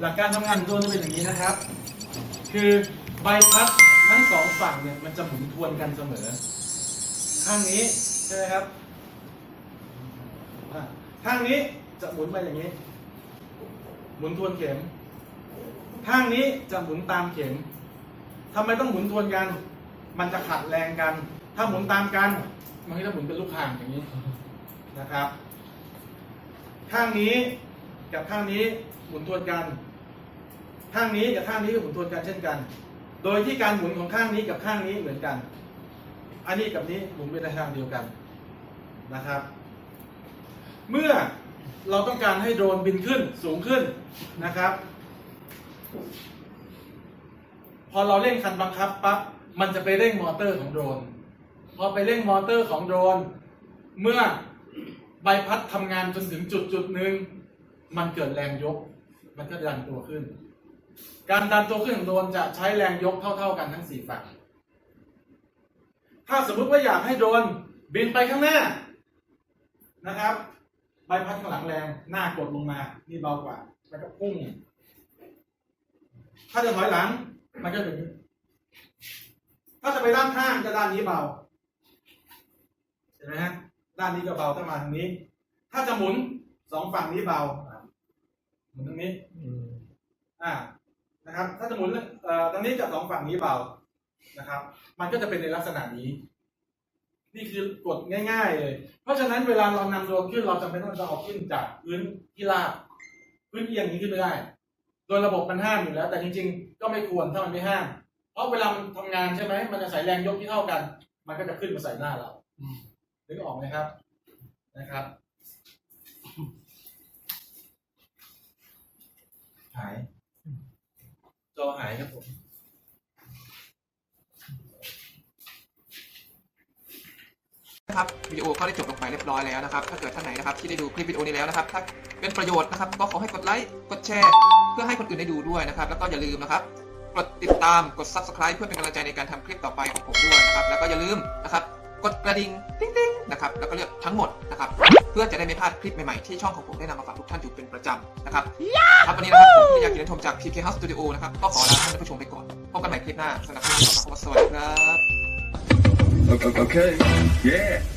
หลักการทำงานของโดรนจะเป็นอย่างนี้นะครับ คือใบพัดทั้งสองฝั่งเนี่ยมันจะหมุนทวนกันเสมอ ข้างนี้ใช่ไหมครับข้างนี้จะหมุนไปอย่างนี้ หมุนทวนเข็ม ข้างนี้จะหมุนตามเข็มทำไมต้องหมุนทวนกัน มันจะขัดแรงกัน ถ้าหมุนตามกันมันก็จะหมุนเป็นลูกข่างอย่างนี้นะครับ ข้างนี้ กับข้างนี้หมุนทวนกัน ข้างนี้กับข้างนี้ก็หมุนทวนกันเช่นกัน โดยที่การหมุนของข้างนี้กับข้างนี้เหมือนกัน อันนี้กับนี้หมุนไปในทางเดียวกันนะครับ เมื่อเราต้องการให้โดรนบินขึ้นสูงขึ้นนะครับ พอเราเร่งคันบังคับปั๊บมันจะไปเร่งมอเตอร์ของโดรน พอไปเร่งมอเตอร์ของโดรน เมื่อใบพัดทำงานจนถึงจุดจุดหนึ่ง มันเกิดแรงยก มันก็ดันตัวขึ้น การดันตัวขึ้นของโดรนจะใช้แรงยกเท่า ๆ กันทั้งสี่ฝั่ง ถ้าสมมุติว่าอยากให้โดรนบินไปข้างหน้านะครับ ใบพัดข้างหลังแรงหน้ากดลงมา นี่เบากว่า แล้วก็พุ่ง ถ้าจะถอยหลัง มันก็แบบนี้ถ้าจะไปด้านข้างจะด้านนี้เบา เห็นไหมฮะ ด้านนี้ก็เบาถ้ามาทางนี้ ถ้าจะหมุนสองฝั่งนี้เบา มุนทางนี้อ่านะครับ ถ้าจะหมุนเอ่อทางนี้กับสองฝั่งนี้เบานะครับ มันก็จะเป็นในลักษณะนี้ นี่คือกฎง่ายๆเลย เพราะฉะนั้นเวลาเรานำโดรนขึ้นเราจำเป็นต้องจะเอาขึ้นจากพื้นที่ราบพื้นเอียงนี้ขึ้นไม่ได้ โดยระบบมันห้ามอยู่แล้ว แต่จริงๆ ก็ไม่ควรถ้ามันไม่ห้าม เพราะเวลามันทำงานใช่ไหมมันจะใส่แรงยกที่เท่ากัน มันก็จะขึ้นมาใส่หน้าเรานึกออกไหมครับนะครับ หาย จอหายครับผมนะครับวิดีโอก็ได้จบลงไปเรียบร้อยแล้วนะครับ ถ้าเกิดท่านไหนนะครับที่ได้ดูคลิปวิดีโอนี้แล้วนะครับ ถ้าเป็นประโยชน์นะครับ ก็ขอให้กดไลค์กดแชร์ เพื่อให้คนอื่นได้ดูด้วยนะครับ แล้วก็อย่าลืมนะครับกดติดตามกด subscribe เพื่อเป็นกำลังใจในการทำคลิปต่อไปของผมด้วยนะครับ แล้วก็อย่าลืมนะครับ กดกระดิ่งติ๊งติ๊ง นะครับแล้วก็เลือกทั้งหมดนะครับเพื่อจะได้ไม่พลาดคลิปใหม่ๆ ที่ช่องของผมได้นำมาฝากทุกท่านอยู่เป็นประจำนะครับครับวันนี้นะครับผมที่อยากกินชมจาก PK House Studio นะครับก็ขอลาท่านผู้ชมไปก่อนพบกันใหม่คลิปหน้าสำหรับคลิปนี้ขอสวัสดีครับ Okay. okay. Yeah.